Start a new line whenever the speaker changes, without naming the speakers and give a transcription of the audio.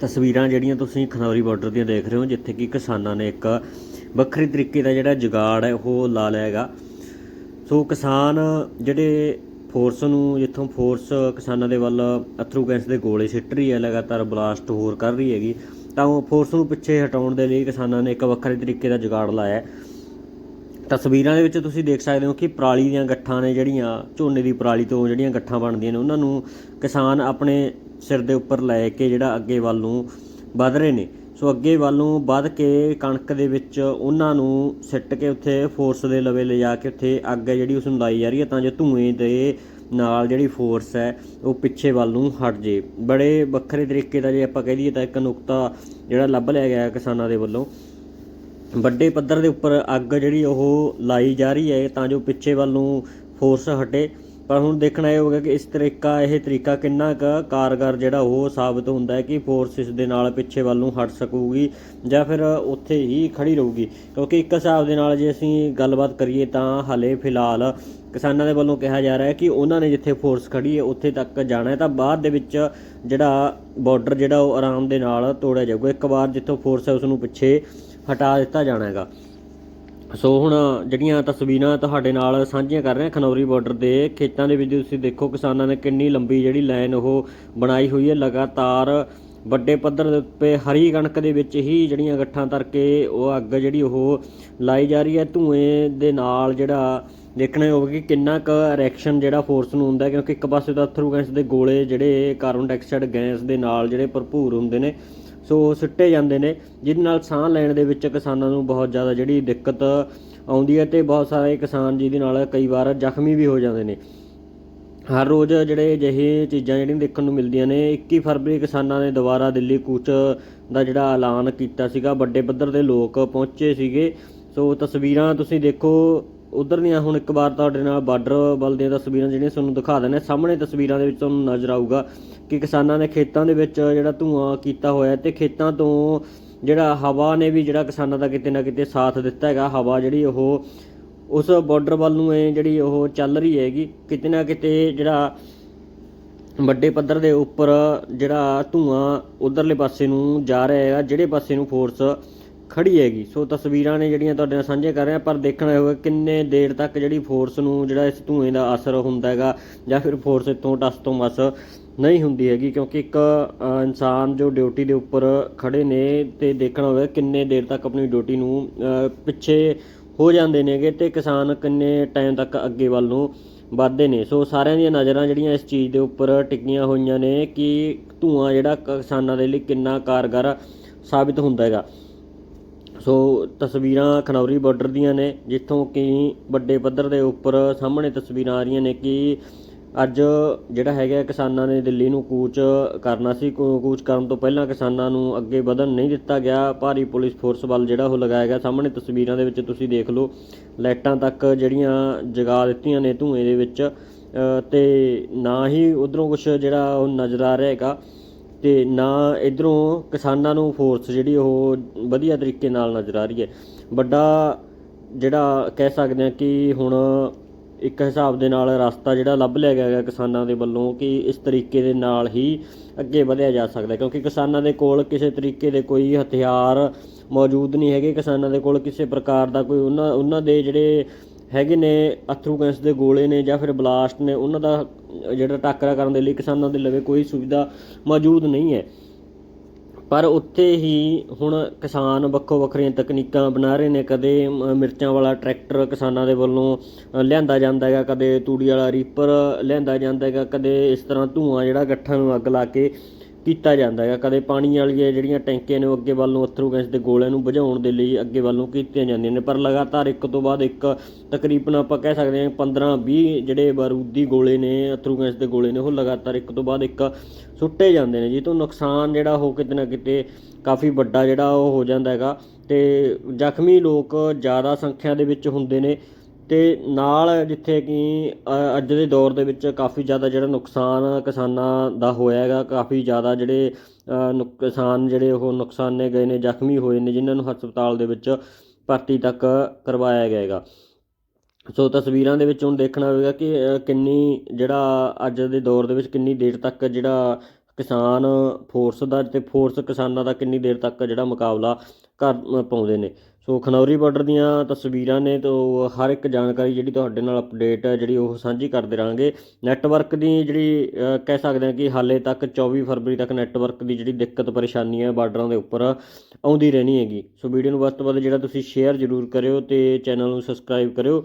ਤਸਵੀਰਾਂ ਜਿਹੜੀਆਂ ਤੁਸੀਂ ਖਨੌਰੀ ਬਾਰਡਰ ਦੀਆਂ ਦੇਖ ਰਹੇ ਹੋ, ਜਿੱਥੇ ਕਿ ਕਿਸਾਨਾਂ ਨੇ ਇੱਕ ਵੱਖਰੇ ਤਰੀਕੇ ਦਾ ਜਿਹੜਾ ਜੁਗਾੜ ਹੈ, ਉਹ ਲਾ ਲਿਆ ਹੈਗਾ। ਸੋ ਕਿਸਾਨ ਜਿਹੜੇ ਫੋਰਸ ਨੂੰ, ਜਿੱਥੋਂ ਫੋਰਸ ਕਿਸਾਨਾਂ ਦੇ ਵੱਲ ਅਥਰੂ ਗੈਸ ਦੇ ਗੋਲੇ ਸਿੱਟ ਰਹੀ ਹੈ, ਲਗਾਤਾਰ ਬਲਾਸਟ ਹੋਰ ਕਰ ਰਹੀ ਹੈਗੀ, ਤਾਂ ਉਹ ਫੋਰਸ ਨੂੰ ਪਿੱਛੇ ਹਟਾਉਣ ਦੇ ਲਈ ਕਿਸਾਨਾਂ ਨੇ ਇੱਕ ਵੱਖਰੇ ਤਰੀਕੇ ਦਾ ਜੁਗਾੜ ਲਾਇਆ ਤਸਵੀਰਾਂ ਦੇ ਵਿੱਚ ਤੁਸੀਂ ਦੇਖ ਸਕਦੇ ਹੋ ਕਿ ਪਰਾਲੀ ਦੀਆਂ ਗੱਠਾਂ ਨੇ ਜਿਹੜੀਆਂ, ਝੋਨੇ ਦੀ ਪਰਾਲੀ ਤੋਂ ਜਿਹੜੀਆਂ ਗੱਠਾਂ ਬਣਦੀਆਂ ਨੇ, ਉਹਨਾਂ ਨੂੰ ਕਿਸਾਨ ਆਪਣੇ ਸਿਰ ਦੇ ਉੱਪਰ ਲੈ ਕੇ ਜਿਹੜਾ ਅੱਗੇ ਵੱਲ ਨੂੰ ਵੱਧ ਰਹੇ ਨੇ। ਸੋ ਅੱਗੇ ਵੱਲ ਨੂੰ ਵੱਧ ਕੇ ਕਣਕ ਦੇ ਵਿੱਚ ਉਹਨਾਂ ਨੂੰ ਸਿੱਟ ਕੇ ਉੱਥੇ ਫੋਰਸ ਦੇ ਲਵੇ ਲਿਜਾ ਕੇ ਉੱਥੇ ਅੱਗ ਹੈ ਜਿਹੜੀ ਉਸ ਨੂੰ ਲਾਈ ਜਾ ਰਹੀ ਹੈ, ਤਾਂ ਜੋ ਧੂਏ ਦੇ ਨਾਲ ਜਿਹੜੀ ਫੋਰਸ ਹੈ, ਉਹ ਪਿੱਛੇ ਵੱਲ ਨੂੰ ਹਟ ਜੇ। ਬੜੇ ਵੱਖਰੇ ਤਰੀਕੇ ਦਾ ਜੇ ਆਪਾਂ ਕਹਿ ਦਈਏ ਤਾਂ ਇੱਕ ਨੁਕਤਾ ਜਿਹੜਾ ਲੱਭ ਲਿਆ ਗਿਆ ਕਿਸਾਨਾਂ ਦੇ ਵੱਲੋਂ। ਵੱਡੇ ਪੱਧਰ ਦੇ ਉੱਪਰ ਅੱਗ ਜਿਹੜੀ ਉਹ ਲਾਈ ਜਾ ਰਹੀ ਹੈ, ਤਾਂ ਜੋ ਪਿੱਛੇ ਵੱਲ ਨੂੰ ਫੋਰਸ ਹਟੇ। ਪਰ ਹੁਣ ਦੇਖਣਾ ਇਹ ਹੋਗਾ ਕਿ ਇਸ ਤਰੀਕਾ, ਇਹ ਤਰੀਕਾ ਕਿੰਨਾ ਕੁ ਕਾਰਗਰ ਜਿਹੜਾ ਉਹ ਸਾਬਤ ਹੁੰਦਾ ਹੈ ਕਿ ਫੋਰਸ ਇਸ ਦੇ ਨਾਲ ਪਿੱਛੇ ਵੱਲ ਨੂੰ ਹਟ ਸਕੂਗੀ ਜਾਂ ਫਿਰ ਉੱਥੇ ਹੀ ਖੜੀ ਰਹੂਗੀ। ਕਿਉਂਕਿ ਇੱਕ ਹਿਸਾਬ ਦੇ ਨਾਲ ਜੇ ਅਸੀਂ ਗੱਲਬਾਤ ਕਰੀਏ ਤਾਂ ਹਲੇ ਫਿਲਹਾਲ ਕਿਸਾਨਾਂ ਦੇ ਵੱਲੋਂ ਕਿਹਾ ਜਾ ਰਿਹਾ ਹੈ ਕਿ ਉਹਨਾਂ ਨੇ ਜਿੱਥੇ ਫੋਰਸ ਖੜੀ ਹੈ, ਉੱਥੇ ਤੱਕ ਜਾਣਾ ਹੈ। ਤਾਂ ਬਾਅਦ ਦੇ ਵਿੱਚ ਜਿਹੜਾ ਬਾਰਡਰ ਜਿਹੜਾ ਉਹ ਆਰਾਮ ਦੇ ਨਾਲ ਤੋੜਿਆ ਜਾਊਗਾ। ਇੱਕ ਵਾਰ ਜਿੱਥੋਂ ਫੋਰਸ ਹੈ, ਉਸ ਨੂੰ ਪਿੱਛੇ ਹਟਾ ਦਿੱਤਾ ਜਾਣਾ ਹੈਗਾ। ਸੋ ਹੁਣ ਜਿਹੜੀਆਂ ਤਸਵੀਰਾਂ ਤੁਹਾਡੇ ਨਾਲ ਸਾਂਝੀਆਂ ਕਰ ਰਹੇ ਹਾਂ ਖਨੌਰੀ ਬਾਰਡਰ ਦੇ, ਖੇਤਾਂ ਦੇ ਵਿੱਚ ਤੁਸੀਂ ਦੇਖੋ ਕਿਸਾਨਾਂ ਨੇ ਕਿੰਨੀ ਲੰਬੀ ਜਿਹੜੀ ਲਾਈਨ ਉਹ ਬਣਾਈ ਹੋਈ ਹੈ। ਲਗਾਤਾਰ ਵੱਡੇ ਪੱਧਰ ਦੇ ਉੱਤੇ ਹਰੀ ਕਣਕ ਦੇ ਵਿੱਚ ਹੀ ਜਿਹੜੀਆਂ ਗੱਠਾਂ ਤਰ ਕੇ ਉਹ ਅੱਗ ਜਿਹੜੀ ਉਹ ਲਾਈ ਜਾ ਰਹੀ ਹੈ। ਧੂਏ ਦੇ ਨਾਲ ਜਿਹੜਾ ਦੇਖਣਾ ਹੋਵੇ ਕਿ ਕਿੰਨਾ ਕੁ ਰਿਐਕਸ਼ਨ ਜਿਹੜਾ ਫੋਰਸ ਨੂੰ ਹੁੰਦਾ ਕਿਉਂਕਿ ਇੱਕ ਪਾਸੇ ਤਾਂ ਅਥਰੂ ਗੈਸ ਦੇ ਗੋਲੇ ਜਿਹੜੇ ਕਾਰਬਨ ਡਾਈਆਕਸਾਈਡ ਗੈਸ ਦੇ ਨਾਲ ਜਿਹੜੇ ਭਰਪੂਰ ਹੁੰਦੇ ਨੇ। ਸੋ ਉਹ ਸਿੱਟੇ ਜਾਂਦੇ ਨੇ, ਜਿਹਦੇ ਨਾਲ ਸਾਹ ਲੈਣ ਦੇ ਵਿੱਚ ਕਿਸਾਨਾਂ ਨੂੰ ਬਹੁਤ ਜ਼ਿਆਦਾ ਜਿਹੜੀ ਦਿੱਕਤ ਆਉਂਦੀ ਹੈ ਤੇ ਬਹੁਤ ਸਾਰੇ ਕਿਸਾਨ ਜਿਹਦੇ ਨਾਲ ਕਈ ਵਾਰ ਜ਼ਖਮੀ ਵੀ ਹੋ ਜਾਂਦੇ ਨੇ। ਹਰ ਰੋਜ਼ ਜਿਹੜੇ ਅਜਿਹੇ ਚੀਜ਼ਾਂ ਜਿਹੜੀਆਂ ਦੇਖਣ ਨੂੰ ਮਿਲਦੀਆਂ ਨੇ 21 ਫਰਵਰੀ ਕਿਸਾਨਾਂ ਨੇ ਦੁਬਾਰਾ ਦਿੱਲੀ ਕੂਚ ਦਾ ਜਿਹੜਾ ਐਲਾਨ ਕੀਤਾ ਸੀਗਾ। ਵੱਡੇ ਪੱਧਰ ਦੇ ਲੋਕ ਪਹੁੰਚੇ ਸੀਗੇ। ਸੋ ਤਸਵੀਰਾਂ ਤੁਸੀਂ ਦੇਖੋ ਉਧਰ ਦੀਆਂ ਹੁਣ ਇੱਕ ਵਾਰ ਤੁਹਾਡੇ ਨਾਲ ਬਾਰਡਰ ਵੱਲ ਦੀਆਂ ਤਸਵੀਰਾਂ ਜਿਹੜੀਆਂ ਤੁਹਾਨੂੰ ਦਿਖਾ ਦਿੰਦੇ ਹਾਂ। ਸਾਹਮਣੇ ਤਸਵੀਰਾਂ ਦੇ ਵਿੱਚ ਤੁਹਾਨੂੰ ਨਜ਼ਰ ਆਊਗਾ ਕਿ ਕਿਸਾਨਾਂ ਨੇ ਖੇਤਾਂ ਦੇ ਵਿੱਚ ਜਿਹੜਾ ਧੂਆਂ ਕੀਤਾ ਹੋਇਆ ਤੇ ਖੇਤਾਂ ਤੋਂ ਜਿਹੜਾ ਹਵਾ ਨੇ ਵੀ ਜਿਹੜਾ ਕਿਸਾਨਾਂ ਦਾ ਕਿਤੇ ਨਾ ਕਿਤੇ ਸਾਥ ਦਿੱਤਾ ਹੈਗਾ ਹਵਾ ਜਿਹੜੀ ਉਹ ਉਸ ਬਾਰਡਰ ਵੱਲ ਨੂੰ ਇਹ ਜਿਹੜੀ ਉਹ ਚੱਲ ਰਹੀ ਹੈਗੀ ਕਿਤੇ ਨਾ ਕਿਤੇ ਜਿਹੜਾ ਵੱਡੇ ਪੱਧਰ ਦੇ ਉੱਪਰ ਜਿਹੜਾ ਧੂਆਂ ਉਧਰਲੇ ਪਾਸੇ ਨੂੰ ਜਾ ਰਿਹਾ ਹੈਗਾ, ਜਿਹੜੇ ਪਾਸੇ ਨੂੰ ਫੋਰਸ ਖੜੀ ਹੈਗੀ। ਸੋ ਤਸਵੀਰਾਂ ਨੇ ਜਿਹੜੀਆਂ ਤੁਹਾਡੇ ਨਾਲ ਸਾਂਝੇ ਕਰ ਰਿਹਾ, ਪਰ ਦੇਖਣਾ ਹੋਵੇ ਕਿੰਨੇ ਦੇਰ ਤੱਕ ਜਿਹੜੀ ਫੋਰਸ ਨੂੰ ਜਿਹੜਾ ਇਸ ਧੂਏ ਦਾ ਅਸਰ ਹੁੰਦਾ ਹੈਗਾ, ਜਾਂ ਫਿਰ ਫੋਰਸ ਇਤੋਂ ਟਸ ਤੋਂ ਮਸ ਨਹੀਂ ਹੁੰਦੀ ਹੈਗੀ, ਕਿਉਂਕਿ ਇੱਕ ਇਨਸਾਨ ਜੋ ਡਿਊਟੀ ਦੇ ਉੱਪਰ ਖੜੇ ਨੇ, ਤੇ ਦੇਖਣਾ ਹੋਵੇ ਕਿੰਨੇ ਦੇਰ ਤੱਕ ਆਪਣੀ ਡਿਊਟੀ ਨੂੰ ਪਿੱਛੇ ਹੋ ਜਾਂਦੇ ਨੇਗੇ ਤੇ ਕਿਸਾਨ ਕਿੰਨੇ ਟਾਈਮ ਤੱਕ ਅੱਗੇ ਵੱਲ ਨੂੰ ਵੱਧਦੇ ਨੇ। ਸੋ ਸਾਰਿਆਂ ਦੀਆਂ ਨਜ਼ਰਾਂ ਜਿਹੜੀਆਂ ਇਸ ਚੀਜ਼ ਦੇ ਉੱਪਰ ਟਿਕੀਆਂ ਹੋਈਆਂ ਨੇ ਕਿ ਧੂਆਂ ਜਿਹੜਾ ਕਿਸਾਨਾਂ ਦੇ ਲਈ ਕਿੰਨਾ ਕਾਰਗਰ ਸਾਬਿਤ ਹੁੰਦਾ ਹੈਗਾ। ਸੋ ਤਸਵੀਰਾਂ ਖਨੌਰੀ ਬਾਰਡਰ ਦੀਆਂ ਨੇ ਜਿੱਥੋਂ ਕਿ ਵੱਡੇ ਪੱਧਰ ਦੇ ਉੱਪਰ ਸਾਹਮਣੇ ਤਸਵੀਰਾਂ ਆ ਰਹੀਆਂ ਨੇ ਕਿ ਅੱਜ ਜਿਹੜਾ ਹੈਗਾ ਕਿਸਾਨਾਂ ਨੇ ਦਿੱਲੀ ਨੂੰ ਕੂਚ ਕਰਨਾ ਸੀ। ਕੂ- ਕੂਚ ਕਰਨ ਤੋਂ ਪਹਿਲਾਂ ਕਿਸਾਨਾਂ ਨੂੰ ਅੱਗੇ ਵਧਣ ਨਹੀਂ ਦਿੱਤਾ ਗਿਆ। ਭਾਰੀ ਪੁਲਿਸ ਫੋਰਸ ਵੱਲ ਜਿਹੜਾ ਉਹ ਲਗਾਇਆ ਗਿਆ। ਸਾਹਮਣੇ ਤਸਵੀਰਾਂ ਦੇ ਵਿੱਚ ਤੁਸੀਂ ਦੇਖ ਲਓ ਲਾਈਟਾਂ ਤੱਕ ਜਿਹੜੀਆਂ ਜਗਾ ਦਿੱਤੀਆਂ ਨੇ ਧੂਏ ਦੇ ਵਿੱਚ। ਅ, ਤੇ ਨਾ ਹੀ ਉਧਰੋਂ ਕੁਝ ਜਿਹੜਾ ਉਹ ਨਜ਼ਰ ਆ ਰਿਹਾ ਹੈਗਾ। ਤੇ ਨਾ ਇੱਧਰੋਂ ਕਿਸਾਨਾਂ ਨੂੰ ਫੋਰਸ ਜਿਹੜੀ ਉਹ ਵਧੀਆ ਤਰੀਕੇ ਨਾਲ ਨਜ਼ਰ ਆ ਰਹੀ ਹੈ। ਵੱਡਾ ਜਿਹੜਾ ਕਹਿ ਸਕਦੇ ਹਾਂ ਕਿ ਹੁਣ ਇੱਕ ਹਿਸਾਬ ਦੇ ਨਾਲ ਰਸਤਾ ਜਿਹੜਾ ਲੱਭ ਲਿਆ ਗਿਆ ਹੈਗਾ ਕਿਸਾਨਾਂ ਦੇ ਵੱਲੋਂ ਕਿ ਇਸ ਤਰੀਕੇ ਦੇ ਨਾਲ ਹੀ ਅੱਗੇ ਵਧਿਆ ਜਾ ਸਕਦਾ ਕਿਉਂਕਿ ਕਿਸਾਨਾਂ ਦੇ ਕੋਲ ਕਿਸੇ ਤਰੀਕੇ ਦੇ ਕੋਈ ਹਥਿਆਰ ਮੌਜੂਦ ਨਹੀਂ ਹੈਗੇ। ਕਿਸਾਨਾਂ ਦੇ ਕੋਲ ਕਿਸੇ ਪ੍ਰਕਾਰ ਦਾ ਕੋਈ ਉਹਨਾਂ ਉਹਨਾਂ ਦੇ ਜਿਹੜੇ ਹੈਗੇ ਨੇ, ਅਥਰੂ ਗੈਸ ਦੇ ਗੋਲੇ ਨੇ ਜਾਂ ਫਿਰ ਬਲਾਸਟ ਨੇ, ਉਹਨਾਂ ਦਾ ਜਿਹੜਾ ਟਾਕਰਾ ਕਰਨ ਦੇ ਲਈ ਕਿਸਾਨਾਂ ਦੇ ਲਵੇ ਕੋਈ ਸੁਵਿਧਾ ਮੌਜੂਦ ਨਹੀਂ ਹੈ। ਪਰ ਉੱਥੇ ਹੀ ਹੁਣ ਕਿਸਾਨ ਵੱਖੋ ਵੱਖਰੀਆਂ ਤਕਨੀਕਾਂ ਬਣਾ ਰਹੇ ਨੇ, ਕਦੇ ਮ- ਮਿਰਚਾਂ ਵਾਲਾ ਟਰੈਕਟਰ ਕਿਸਾਨਾਂ ਦੇ ਵੱਲੋਂ ਲਿਆਂਦਾ ਜਾਂਦਾ ਹੈਗਾ, ਕਦੇ ਤੂੜੀ ਵਾਲਾ ਰੀਪਰ ਲਿਆਂਦਾ ਜਾਂਦਾ ਹੈਗਾ, ਕਦੇ ਇਸ ਤਰ੍ਹਾਂ ਧੂਆਂ ਜਿਹੜਾ ਗੱਠਾਂ ਨੂੰ ਅੱਗ ਲਾ ਕੇ ਕੀਤਾ ਜਾਂਦਾ ਹੈਗਾ। ਕਦੇ ਪਾਣੀ ਵਾਲੀਆਂ ਜਿਹੜੀਆਂ ਟੈਂਕੀਆਂ ਨੇ ਉਹ ਅੱਗੇ ਵੱਲ ਨੂੰ ਅਥਰੂ ਗੈਸ ਦੇ ਗੋਲਿਆਂ ਨੂੰ ਬੁਝਾਉਣ ਦੇ ਲਈ ਅੱਗੇ ਵੱਲ ਨੂੰ ਕੀਤੀਆਂ ਜਾਂਦੀਆਂ ਨੇ। ਪਰ ਲਗਾਤਾਰ ਇੱਕ ਤੋਂ ਬਾਅਦ ਇੱਕ ਤਕਰੀਬਨ ਆਪਾਂ ਕਹਿ ਸਕਦੇ ਹਾਂ 15 20 ਜਿਹੜੇ ਬਾਰੂਦੀ ਗੋਲੇ ਨੇ, ਅਥਰੂ ਗੈਸ ਦੇ ਗੋਲੇ ਨੇ, ਉਹ ਲਗਾਤਾਰ ਇੱਕ ਤੋਂ ਬਾਅਦ ਇੱਕ ਸੁੱਟੇ ਜਾਂਦੇ ਨੇ। ਜਿਹ ਤੋਂ ਨੁਕਸਾਨ ਜਿਹੜਾ ਉਹ ਕਿਤੇ ਨਾ ਕਿਤੇ ਕਾਫੀ ਵੱਡਾ ਜਿਹੜਾ ਉਹ ਹੋ ਜਾਂਦਾ ਹੈਗਾ। ਤੇ ਜ਼ਖਮੀ ਲੋਕ ਜ਼ਿਆਦਾ ਸੰਖਿਆ ਦੇ ਵਿੱਚ ਹੁੰਦੇ ਨੇ। ਅਤੇ ਨਾਲ ਜਿੱਥੇ ਕਿ ਅੱਜ ਦੇ ਦੌਰ ਦੇ ਵਿੱਚ ਕਾਫੀ ਜ਼ਿਆਦਾ ਜਿਹੜਾ ਨੁਕਸਾਨ ਕਿਸਾਨਾਂ ਦਾ ਹੋਇਆ ਹੈਗਾ, ਕਾਫੀ ਜ਼ਿਆਦਾ ਜਿਹੜੇ ਨੁਕ- ਕਿਸਾਨ ਜਿਹੜੇ ਉਹ ਨੁਕਸਾਨੇ ਗਏ ਨੇ, ਜ਼ਖਮੀ ਹੋਏ ਨੇ, ਜਿਨ੍ਹਾਂ ਨੂੰ ਹਸਪਤਾਲ ਦੇ ਵਿੱਚ ਭਰਤੀ ਤੱਕ ਕਰਵਾਇਆ ਗਿਆ ਹੈਗਾ। ਸੋ ਤਸਵੀਰਾਂ ਦੇ ਵਿੱਚ ਹੁਣ ਦੇਖਣਾ ਹੋਵੇਗਾ ਕਿ ਕਿੰਨੀ ਜਿਹੜਾ ਅੱਜ ਦੇ ਦੌਰ ਦੇ ਵਿੱਚ ਕਿੰਨੀ ਦੇਰ ਤੱਕ ਜਿਹੜਾ ਕਿਸਾਨ ਫੋਰਸ ਦਾ ਅਤੇ ਫੋਰਸ ਕਿਸਾਨਾਂ ਦਾ ਕਿੰਨੀ ਦੇਰ ਤੱਕ ਜਿਹੜਾ ਮੁਕਾਬਲਾ ਕਰ ਪਾਉਂਦੇ ਨੇ। ਸੋ ਖਨੌਰੀ ਬਾਰਡਰ ਦੀਆਂ ਤਸਵੀਰਾਂ ਨੇ ਤੋਂ ਹਰ ਇੱਕ ਜਾਣਕਾਰੀ ਜਿਹੜੀ ਤੁਹਾਡੇ ਨਾਲ ਅਪਡੇਟ ਹੈ, ਜਿਹੜੀ ਉਹ ਸਾਂਝੀ ਕਰਦੇ ਰਹਾਂਗੇ। ਨੈਟਵਰਕ ਦੀ ਜਿਹੜੀ ਕਹਿ ਸਕਦੇ ਹਾਂ ਕਿ ਹਾਲੇ ਤੱਕ 24 ਫਰਵਰੀ ਤੱਕ ਨੈਟਵਰਕ ਦੀ ਜਿਹੜੀ ਦਿੱਕਤ ਪਰੇਸ਼ਾਨੀ ਹੈ ਬਾਰਡਰਾਂ ਦੇ ਉੱਪਰ ਆਉਂਦੀ ਰਹਿਣੀ ਹੈਗੀ। ਸੋ ਵੀਡੀਓ ਨੂੰ ਵੱਧ ਤੋਂ ਵੱਧ ਜਿਹੜਾ ਤੁਸੀਂ ਸ਼ੇਅਰ ਜ਼ਰੂਰ ਕਰਿਓ ਤੇ ਚੈਨਲ ਨੂੰ ਸਬਸਕ੍ਰਾਈਬ ਕਰਿਓ।